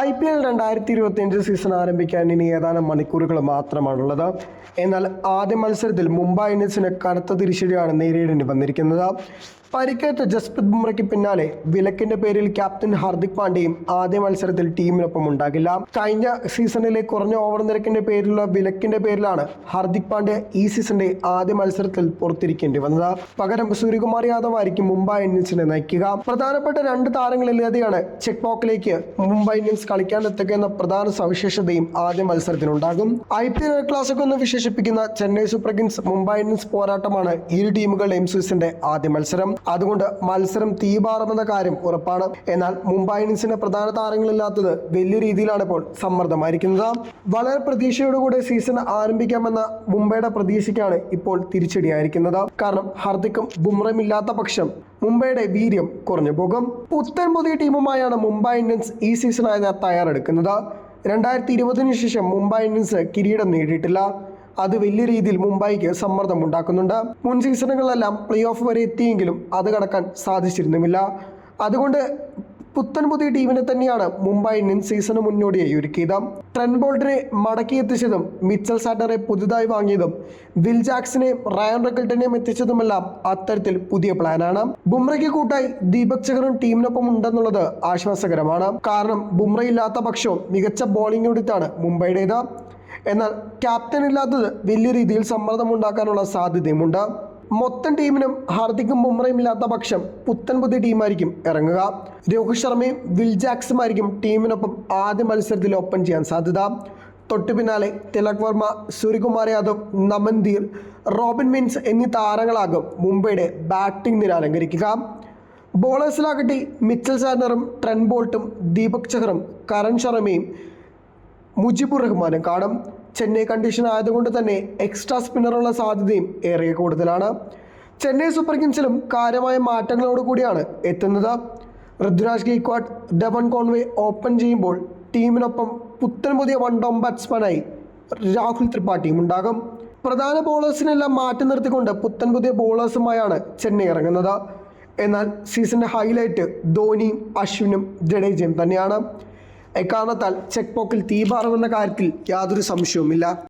I P L രണ്ടായിരത്തി ഇരുപത്തിയഞ്ച് season ആരംഭിക്കാൻ ഇനി ഏതാനും മണിക്കൂറുകൾ മാത്രമാണുള്ളത്. എന്നാൽ ആദ്യ മത്സരത്തിൽ മുംബൈ ഇന്ത്യൻസിന് കനത്ത തിരിച്ചടിയാണ് നേരിടേണ്ടി വന്നിരിക്കുന്നത്. പരിക്കേറ്റ ജസ്പ്രീത് ബുംറയ്ക്ക് പിന്നാലെ വിലക്കിന്റെ പേരിൽ ക്യാപ്റ്റൻ ഹാർദിക് പാണ്ഡ്യയും ആദ്യ മത്സരത്തിൽ ടീമിനൊപ്പം ഉണ്ടാകില്ല. കഴിഞ്ഞ സീസണിലെ കുറഞ്ഞ ഓവർ നിരക്കിന്റെ പേരിലുള്ള വിലക്കിന്റെ പേരിലാണ് ഹാർദിക് പാണ്ഡ്യ ഈ സീസണിന്റെ ആദ്യ മത്സരത്തിൽ പുറത്തിരിക്കേണ്ടി വന്നത്. പകരം സൂര്യകുമാർ യാദവ് ആയിരിക്കും മുംബൈ ഇന്ത്യൻസിനെ നയിക്കുക. പ്രധാനപ്പെട്ട രണ്ട് താരങ്ങളില്ലാതെയാണ് ചെക്ക് പോക്കിലേക്ക് മുംബൈ ഇന്ത്യൻസ് കളിക്കാൻ എത്തുക എന്ന പ്രധാന സവിശേഷതയും ആദ്യ മത്സരത്തിനുണ്ടാകും. ഐ പി എൽ ക്ലാസിക് വിശേഷിപ്പിക്കുന്ന Chennai super kings Mumbai Indians പോരാട്ടമാണ് ഇരു ടീമുകളുടെയും സീസണിന്റെ ആദ്യ മത്സരം. അതുകൊണ്ട് മത്സരം തീപാറുമെന്ന കാര്യം ഉറപ്പാണ്. എന്നാൽ മുംബൈ ഇന്ത്യൻസിന്റെ പ്രധാന താരങ്ങളില്ലാത്തത് വലിയ രീതിയിലാണ് ഇപ്പോൾ സമ്മർദ്ദമായിരിക്കുന്നത്. വളരെ പ്രതീക്ഷയോടുകൂടി സീസൺ ആരംഭിക്കാമെന്ന മുംബൈയുടെ പ്രതീക്ഷയ്ക്കാണ് ഇപ്പോൾ തിരിച്ചടിയായിരിക്കുന്നത്. കാരണം ഹർദിക്കും ബുംറയും ഇല്ലാത്ത പക്ഷം മുംബൈയുടെ വീര്യം കുറഞ്ഞു പോകും. പുത്തൻ പുതിയ ടീമുമായാണ് മുംബൈ ഇന്ത്യൻസ് ഈ സീസണായി തയ്യാറെടുക്കുന്നത്. രണ്ടായിരത്തി ഇരുപതിനു ശേഷം മുംബൈ ഇന്ത്യൻസ് കിരീടം നേടിയിട്ടില്ല. അത് വലിയ രീതിയിൽ മുംബൈക്ക് സമ്മർദ്ദം ഉണ്ടാക്കുന്നുണ്ട് മുൻ സീസണുകളിലെല്ലാം പ്ലേ ഓഫ് വരെ എത്തിയെങ്കിലും അത് കടക്കാൻ സാധിച്ചിരുന്നുമില്ല. അതുകൊണ്ട് പുത്തൻ പുതിയ ടീമിനെ തന്നെയാണ് മുംബൈ ഇന്ത്യൻസ് സീസണ് മുന്നോടിയായി ഒരുക്കിയത്. ട്രെൻ ബോൾട്ടിനെ മടക്കി എത്തിച്ചതും മിച്ചൽ സാറ്ററെ പുതുതായി വാങ്ങിയതും വിൽ ജാക്സിനെയും റയൻ റെക്കൽട്ടിനെയും എത്തിച്ചതുമെല്ലാം അത്തരത്തിൽ പുതിയ പ്ലാനാണ്. ബുംറയ്ക്ക് കൂട്ടായി ദീപക് ചഹറും ടീമിനൊപ്പം ഉണ്ടെന്നുള്ളത് ആശ്വാസകരമാണ്. കാരണം ബുംറ ഇല്ലാത്ത പക്ഷവും മികച്ച ബോളിംഗ് യൂണിറ്റാണ് മുംബൈയുടേത്. എന്നാൽ ക്യാപ്റ്റൻ ഇല്ലാത്തത് വലിയ രീതിയിൽ സമ്മർദ്ദം ഉണ്ടാക്കാനുള്ള സാധ്യതയുമുണ്ട്. മൊത്തം ടീമിനും ഹാർദിക്കും ബുംറയും ഇല്ലാത്ത പക്ഷം പുത്തൻ പുതിയ ടീമായിരിക്കും ഇറങ്ങുക. രോഹിത് ശർമ്മയും വിൽ ജാക്സുമായിരിക്കും ടീമിനൊപ്പം ആദ്യ മത്സരത്തിൽ ഓപ്പൺ ചെയ്യാൻ സാധ്യത. തൊട്ടു പിന്നാലെ തിലക് വർമ്മ സൂര്യകുമാർ യാദവ് നമൻദീർ റോബിൻ മിൻസ് എന്നീ താരങ്ങളാകും മുംബൈയുടെ ബാറ്റിംഗ് നിര അലങ്കരിക്കുക. ബോളേഴ്സിലാകട്ടെ മിച്ചൽ സാനറും ട്രെൻ ബോൾട്ടും ദീപക് ചഹറും കരൺ ശർമ്മയും മുജിബുർ റഹ്മാനും കാണും ചെന്നൈ കണ്ടീഷൻ ആയതുകൊണ്ട് തന്നെ എക്സ്ട്രാ സ്പിന്നറുള്ള സാധ്യതയും ഏറെ കൂടുതലാണ്. ചെന്നൈ സൂപ്പർ കിങ്സിലും കാര്യമായ മാറ്റങ്ങളോട് കൂടിയാണ് എത്തുന്നത്. Ruturaj Gaikwad Devon Conway open ചെയ്യുമ്പോൾ ടീമിനൊപ്പം പുത്തൻ പുതിയ വൺ ഡോം ബാറ്റ്സ്മാനായി രാഹുൽ ത്രിപാഠിയും ഉണ്ടാകും. പ്രധാന ബോളേഴ്സിനെല്ലാം മാറ്റി നിർത്തിക്കൊണ്ട് പുത്തൻ പുതിയ ബോളേഴ്സുമായാണ് ചെന്നൈ ഇറങ്ങുന്നത്. എന്നാൽ സീസണിന്റെ ഹൈലൈറ്റ് ധോനിയും അശ്വിനും ജഡേജയും തന്നെയാണ്. എക്കാരണത്താൽ ചെക്ക് പോക്കിൽ തീപാറുമെന്ന കാര്യത്തിൽ യാതൊരു സംശയവുമില്ല.